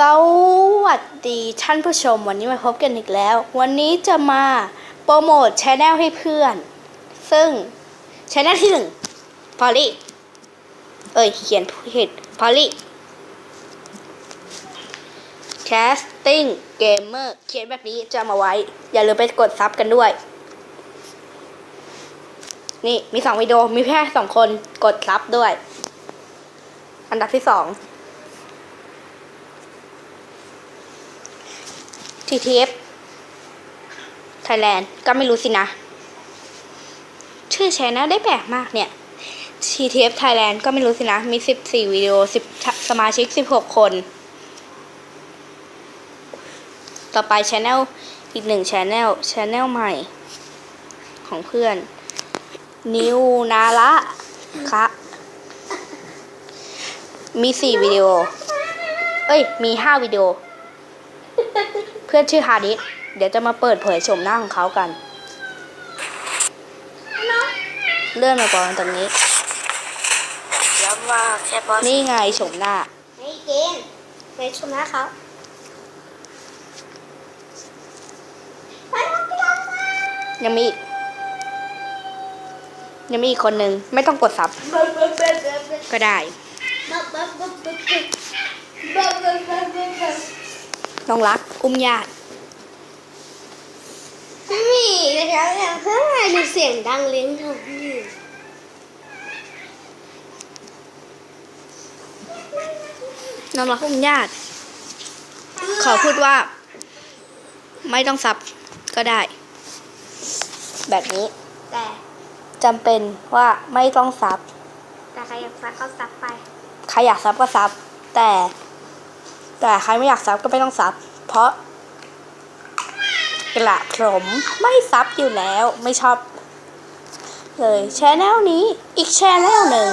สวัสดีท่านผู้ชมวันนี้มาพบกันอีกแล้ว วันนี้จะมาโปรโมทชแนลให้เพื่อน ซึ่งชแนลที่หนึ่งพอลลี่เอ้ย เขียนผิดพอลลี่ Casting Gamer เขียนแบบนี้จะเอามาไว้ อย่าลืมไปกดซับกันด้วย นี่มีสองวิดีโอมีแค่สองคนกดซับด้วย อันดับที่สอง TTF Thailand ก็ไม่รู้สินะ ชื่อแชแนลได้แปลกมากเนี่ย TTF Thailand ก็ไม่รู้สินะ มี 14 วิดีโอ 10 สมาชิก 16 คน ต่อไปชแนลอีกหนึ่งชแนลชแนลใหม่ ของเพื่อน นิวนาระคะมี 4 วิดีโอ เอ้ย มี 5 วิดีโอ พื่อนชื่อฮาดิสเดี๋ยวจะมาเปิดเผยชมหน้าของเขากัน เลื่อนมาก่อนตรงนี้ ย้ำว่าแค่บอสนี่ไงชมหน้า ไม่เกณฑ์ไปชมนะครับยังมีอีกยังมีอีกคนหนึ่งไม่ต้องกดซับ ก็ได้ น้องรัก อุ้มญาตินี่นะครับอย่างเพื่อนดูเสียงดังเลี้ยงทำอยู่น้องรักอุ้มญาติ ขอพูดว่า ไม่ต้องซับก็ได้ แบบนี้ แต่จำเป็นว่าไม่ต้องซับ แต่ใครอยากซักก็ซักไป ใครอยากซับก็ซับ แต่ แต่ใครไม่อยากซับก็ไม่ต้องซับ เพราะ กระผมไม่ซับอยู่แล้วไม่ชอบ เลยแชแนลนี้อีกแชแนลหนึ่ง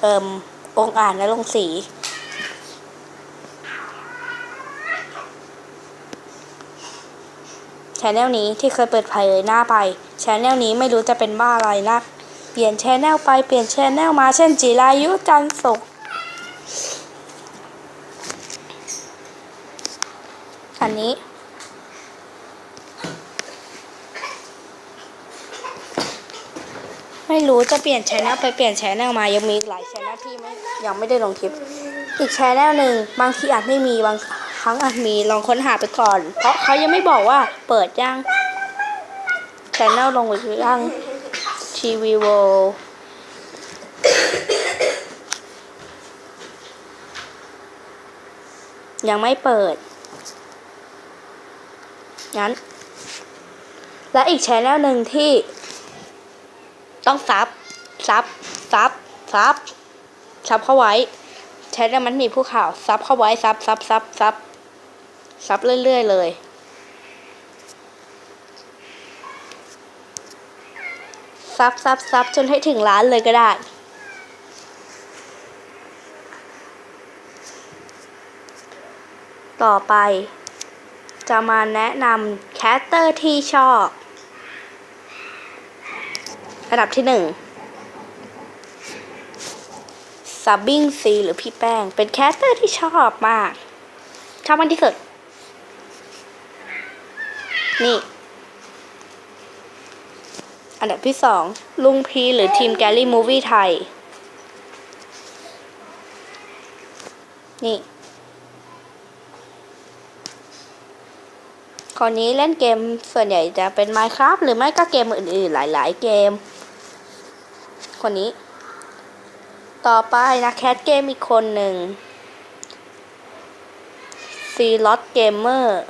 เอิมองอ่านและลงสีชแนลนี้ที่เคยเปิดเผยหน้าไปชแนลนี้ไม่รู้จะเป็นบ้าอะไรนัก เปลี่ยนชแนลไปเปลี่ยนชแนลมาเช่นจิรายุจันสุข อันนี้ ไม่รู้จะเปลี่ยนชแนลไปเปลี่ยนชแนลมายังมีหลายชแนลที่ไม่ยังไม่ได้ลงคลิป อีกชแนลหนึ่งบางทีอาจไม่มีบางครั้งอาจมีลองค้นหาไปก่อน เพราะเขายังไม่บอกว่าเปิดยังชแนลลงหรือยังทีวีโวยังไม่เปิด งั้น และอีกแชนแนลหนึ่งที่ต้องซับซับซับซับซับเข้าไว้ใช้แนลมันมีผู้ข่าวซับเข้าไว้ซับซับซับซับซับเรื่อยๆเลยซับซับซับจนให้ถึงล้านเลยก็ได้ ต่อไป จะมาแนะนำแคสเตอร์ที่ชอบ อันดับที่หนึ่งซับบิ้งซีหรือพี่แป้ง เป็นแคสเตอร์ที่ชอบมาก ชอบมากที่สุด นี่ อันดับที่สองลุงพีหรือทีมแกลลี่มูวี่ไทย นี่ คนนี้เล่นเกมส่วนใหญ่จะเป็น Minecraft หรือไม่ก็เกมอื่นๆ หลายๆ เกม คนนี้ ต่อไปนะแคทเกมอีกคนหนึ่งซีลอตเกมเมอร์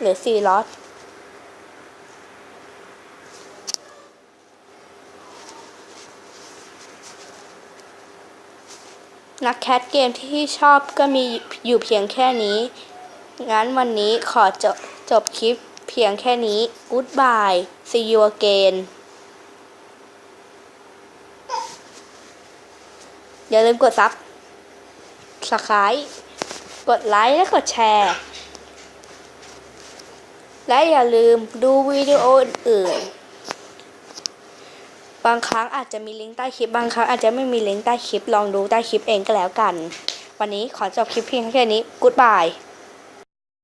หรือซีลอต นักแคทเกมที่ชอบก็มีอยู่เพียงแค่นี้ งั้นวันนี้ขอจบจบคลิปเพียงแค่นี้ Goodbye See you again อย่าลืมกดซับสไครต์กดไลค์และกดแชร์ และอย่าลืมดูวิดีโออื่น บางครั้งอาจจะมีลิงก์ใต้คลิป บางครั้งอาจจะไม่มีลิงก์ใต้คลิป ลองดูใต้คลิปเองก็แล้วกัน วันนี้ขอจบคลิปเพียงแค่นี้ กู๊ดบาย